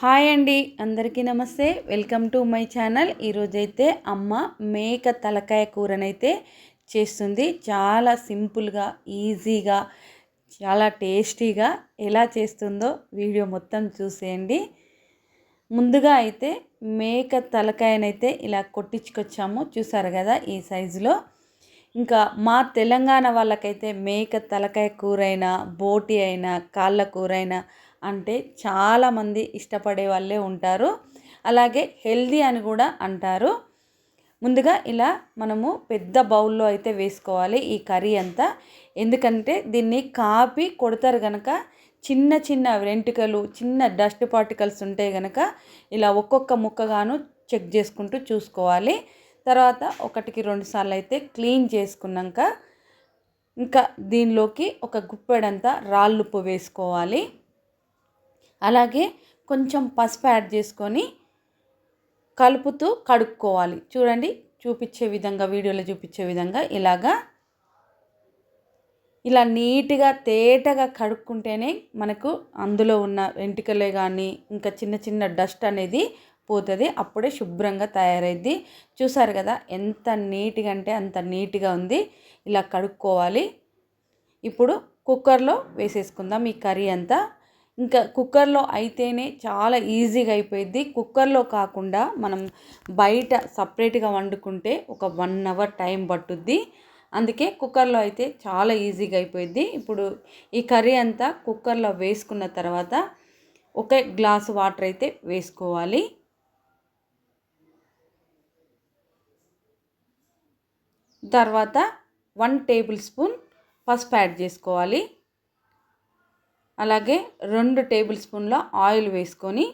Hi అండి అందరికీ నమస్తే. Welcome to my channel. ఈరోజైతే అమ్మ మేక తలకాయ కూరనైతే చేస్తుంది. చాలా సింపుల్గా ఈజీగా చాలా టేస్టీగా ఎలా చేస్తుందో వీడియో మొత్తం చూసేయండి. ముందుగా అయితే మేక తలకాయనైతే ఇలా కొట్టించుకొచ్చాము. చూసారు కదా ఈ సైజులో. ఇంకా మా తెలంగాణ వాళ్ళకైతే మేక తలకాయ కూర అయినా బోటి అయినా కాళ్ళ కూర అయినా అంటే చాలామంది ఇష్టపడే వాళ్ళే ఉంటారు. అలాగే హెల్దీ అని కూడా అంటారు. ముందుగా ఇలా మనము పెద్ద బౌల్లో అయితే వేసుకోవాలి ఈ కర్రీ అంతా. ఎందుకంటే దీన్ని కాపి కొడతారు కనుక చిన్న చిన్న వెంట్రుకలు చిన్న డస్ట్ పార్టికల్స్ ఉంటే కనుక ఇలా ఒక్కొక్క ముక్కగాను చెక్ చేసుకుంటూ చూసుకోవాలి. తర్వాత ఒకటికి రెండు సార్లు అయితే క్లీన్ చేసుకున్నాక ఇంకా దీనిలోకి ఒక గుప్పెడంతా రాళ్ళుప్పు వేసుకోవాలి. అలాగే కొంచెం పసుపు యాడ్ చేసుకొని కలుపుతూ కడుక్కోవాలి. చూడండి చూపించే విధంగా వీడియోలో చూపించే విధంగా ఇలాగా ఇలా నీట్గా తేటగా కడుక్కుంటేనే మనకు అందులో ఉన్న వెంట్రుకలే కానీ ఇంకా చిన్న చిన్న డస్ట్ అనేది పోతుంది. అప్పుడే శుభ్రంగా తయారైద్ది. చూసారు కదా ఎంత నీట్గా అంటే అంత నీట్గా ఉంది. ఇలా కడుక్కోవాలి. ఇప్పుడు కుక్కర్లో వేసేసుకుందాం. ఈ కర్రీ అంతా ఇంకా కుక్కర్లో అయితేనే చాలా ఈజీగా అయిపోయింది కుక్కర్లో కాకుండా మనం బయట సపరేట్గా వండుకుంటే ఒక వన్ అవర్ టైం పట్టుద్ది. అందుకే కుక్కర్లో అయితే చాలా ఈజీగా అయిపోయింది ఇప్పుడు ఈ కర్రీ అంతా కుక్కర్లో వేసుకున్న తర్వాత ఒక గ్లాసు వాటర్ అయితే వేసుకోవాలి. తర్వాత వన్ టేబుల్ స్పూన్ పసుపు యాడ్ చేసుకోవాలి. అలాగే రెండు టేబుల్ స్పూన్ల ఆయిల్ వేసుకొని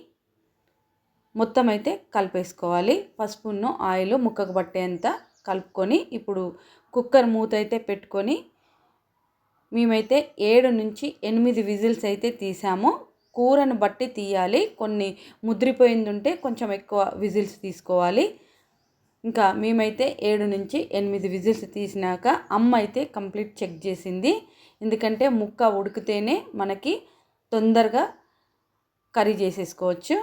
మొత్తం అయితే కలిపేసుకోవాలి. పసుపును ఆయిల్ ముక్కకు పట్టేంత కలుపుకొని ఇప్పుడు కుక్కర్ మూత అయితే పెట్టుకొని మేమైతే ఏడు నుంచి ఎనిమిది విజిల్స్ అయితే తీసాము. కూరను బట్టి తీయాలి. కొన్ని ముద్రిపోయింది ఉంటే కొంచెం ఎక్కువ విజిల్స్ తీసుకోవాలి. ఇంకా మేమైతే ఏడు నుంచి ఎనిమిది విజిల్స్ తీసినాక అమ్మ అయితే కంప్లీట్ చెక్ చేసింది. ఎందుకంటే ముక్క ఉడికితేనే మనకి తొందరగా కర్రీ చేసేసుకోవచ్చు.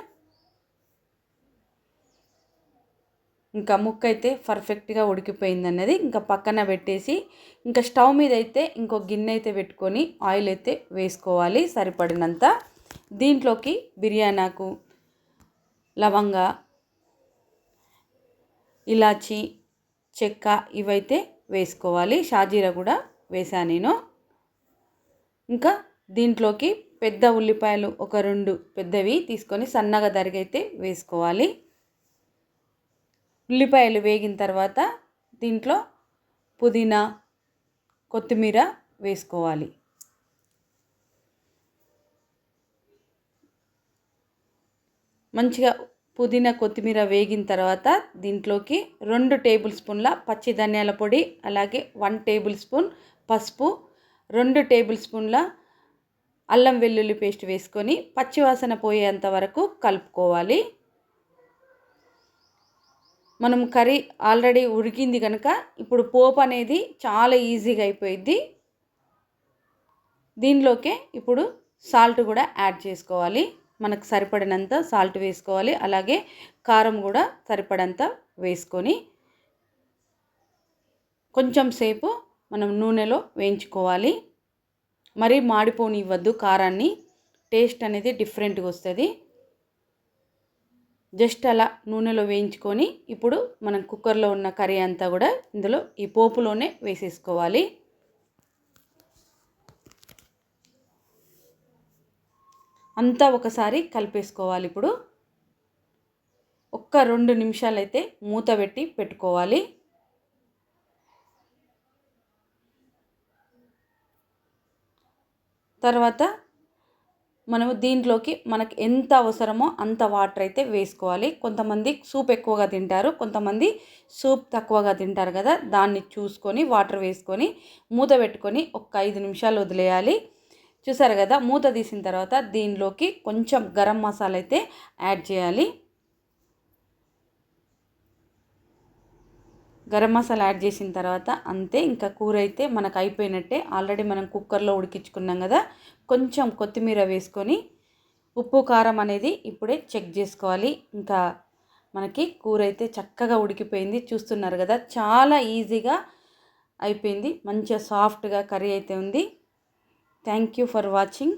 ఇంకా ముక్క అయితే పర్ఫెక్ట్గా ఉడికిపోయింది అన్నది ఇంకా పక్కన పెట్టేసి ఇంకా స్టవ్ మీద అయితే ఇంకో గిన్నె అయితే పెట్టుకొని ఆయిల్ అయితే వేసుకోవాలి సరిపడినంత. దీంట్లోకి బిర్యానాకు లవంగా ఇలాచి చెక్క ఇవైతే వేసుకోవాలి. షాజీరా కూడా వేసా నేను. ఇంకా దీంట్లోకి పెద్ద ఉల్లిపాయలు ఒక రెండు పెద్దవి తీసుకొని సన్నగా తరిగైతే వేసుకోవాలి. ఉల్లిపాయలు వేగిన తర్వాత దీంట్లో పుదీనా కొత్తిమీర వేసుకోవాలి. మంచిగా పుదీనా కొత్తిమీర వేగిన తర్వాత దీంట్లోకి రెండు టేబుల్ స్పూన్ల పచ్చి ధనియాల పొడి అలాగే వన్ టేబుల్ స్పూన్ పసుపు రెండు టేబుల్ స్పూన్ల అల్లం వెల్లుల్లి పేస్ట్ వేసుకొని పచ్చివాసన పోయేంత వరకు కలుపుకోవాలి. మనం కర్రీ ఆల్రెడీ ఉడికింది కనుక ఇప్పుడు పోపు అనేది చాలా ఈజీగా అయిపోయింది దీనిలోకే ఇప్పుడు సాల్ట్ కూడా యాడ్ చేసుకోవాలి. మనకు సరిపడినంత సాల్ట్ వేసుకోవాలి. అలాగే కారం కూడా సరిపడంత వేసుకొని కొంచెం సేపు మనం నూనెలో వేయించుకోవాలి. మరీ మాడిపోనివ్వద్దు కారాన్ని. టేస్ట్ అనేది డిఫరెంట్గా వస్తుంది. జస్ట్ అలా నూనెలో వేయించుకొని ఇప్పుడు మనం కుక్కర్లో ఉన్న కర్రీ అంతా కూడా ఇందులో ఈ పోపులోనే వేసేసుకోవాలి. అంతా ఒకసారి కలిపేసుకోవాలి ఇప్పుడు. ఒక్క రెండు నిమిషాలు అయితే మూత పెట్టి పెట్టుకోవాలి. తర్వాత మనము దీంట్లోకి మనకు ఎంత అవసరమో అంత వాటర్ అయితే వేసుకోవాలి. కొంతమంది సూప్ ఎక్కువగా తింటారు కొంతమంది సూప్ తక్కువగా తింటారు కదా దాన్ని చూసుకొని వాటర్ వేసుకొని మూత పెట్టుకొని ఒక ఐదు నిమిషాలు వదిలేయాలి. చూసారు కదా మూత తీసిన తర్వాత దీనిలోకి కొంచెం గరం మసాలా అయితే యాడ్ చేయాలి. గరం మసాలా యాడ్ చేసిన తర్వాత అంతే ఇంకా కూర అయితే మనకు అయిపోయినట్టే. ఆల్రెడీ మనం కుక్కర్లో ఉడికించుకున్నాం కదా కొంచెం కొత్తిమీర వేసుకొని ఉప్పు కారం అనేది ఇప్పుడే చెక్ చేసుకోవాలి. ఇంకా మనకి కూర అయితే చక్కగా ఉడికిపోయింది. చూస్తున్నారు కదా చాలా ఈజీగా అయిపోయింది. మంచిగా సాఫ్ట్గా కర్రీ అయితే ఉంది. Thank you for watching